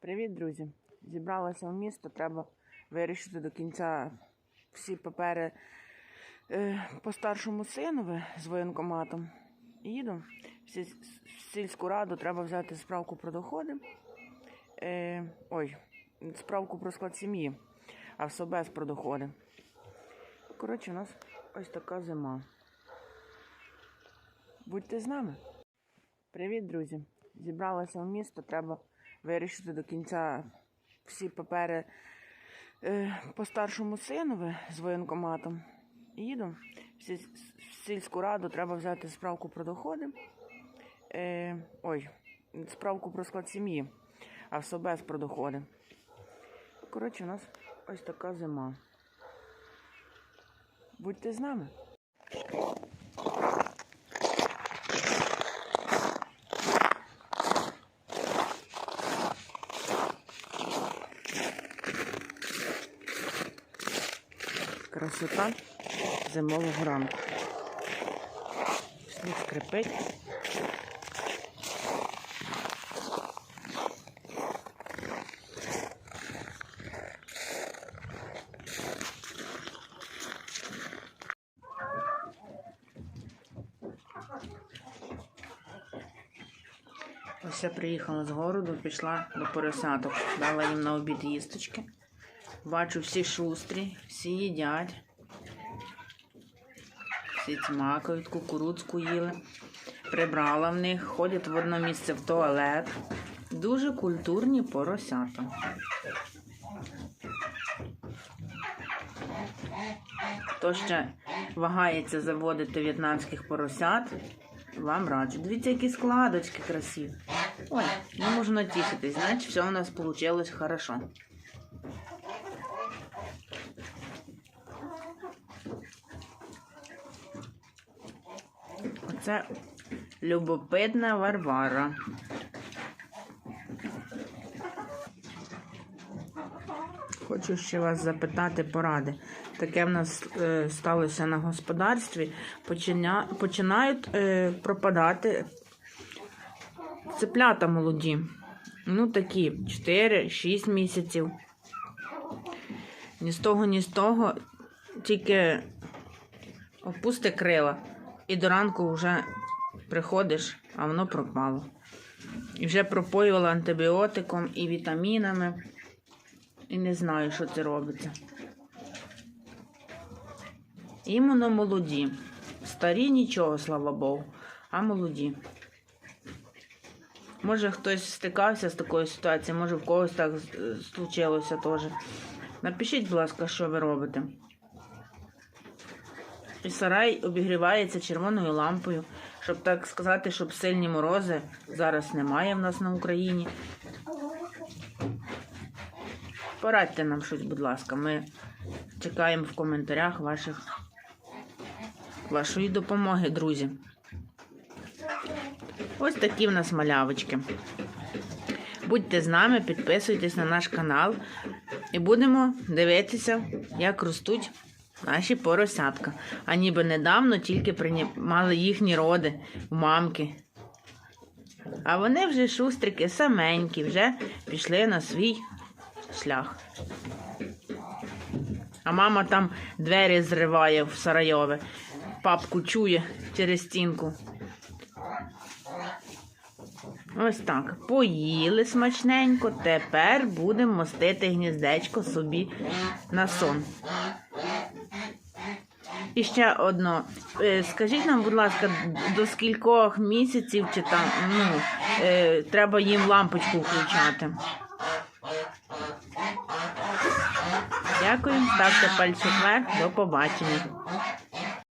Привіт, друзі! Зібралася в місто. Треба вирішити до кінця всі папери е, по старшому синові з воєнкоматом. Їду в сільську раду, треба взяти справку про доходи. Е, ой, справку про склад сім'ї, а в СОБЕС про доходи. Коротше, у нас ось така зима. Будьте з нами. Привіт, друзі! Зібралася в місто. Треба вирішити до кінця всі папери е, по старшому синові з воєнкоматом. Їду в сільську раду, треба взяти справку про доходи. Е, ой, справку про склад сім'ї, а в СОБЕС про доходи. Коротше, у нас ось така зима. Будьте з нами. Красота зимового ранку. Сніг скрипить. Ось я приїхала з городу, пішла до поросяток, дала їм на обід їсточки. Бачу, всі шустрі, всі їдять. Всі цмакають, кукурудзку їли. Прибрала в них, ходять в одне місце в туалет. Дуже культурні поросята. Хто ще вагається заводити в'єтнамських поросят, вам раджу. Дивіться, які складочки красиві. Ой, не можу натішитись, значить, все у нас вийшло хорошо. Оце любопитна Варвара. Хочу ще вас запитати поради. Таке в нас е, сталося на господарстві. Починя... Починають е, пропадати цеплята молоді. Ну, такі 4-6 місяців. Ні з того, ні з того. Тільки опусти крила. І до ранку вже приходиш, а воно пропало. І вже пропоювала антибіотиком і вітамінами. І не знаю, що це робиться. Іменно молоді. Старі нічого, слава Богу, а молоді. Може хтось стикався з такою ситуацією, може в когось так случилося теж. Напишіть, будь ласка, що ви робите. І сарай обігрівається червоною лампою, щоб так сказати, щоб сильні морози зараз немає в нас на Україні. Порадьте нам щось, будь ласка. Ми чекаємо в коментарях ваших, вашої допомоги, друзі. Ось такі в нас малявочки. Будьте з нами, підписуйтесь на наш канал і будемо дивитися, як ростуть наші поросятка. А ніби недавно тільки приймали їхні роди у мамки. А вони вже шустрики, саменькі, вже пішли на свій шлях. А мама там двері зриває в Сарайове. Папку чує через стінку. Ось так. Поїли смачненько. Тепер будемо мостити гніздечко собі на сон. І ще одно. Е, Скажіть нам, будь ласка, до скількох місяців чи там ну, е, треба їм лампочку включати? Дякую, ставте пальчик вверх, до побачення.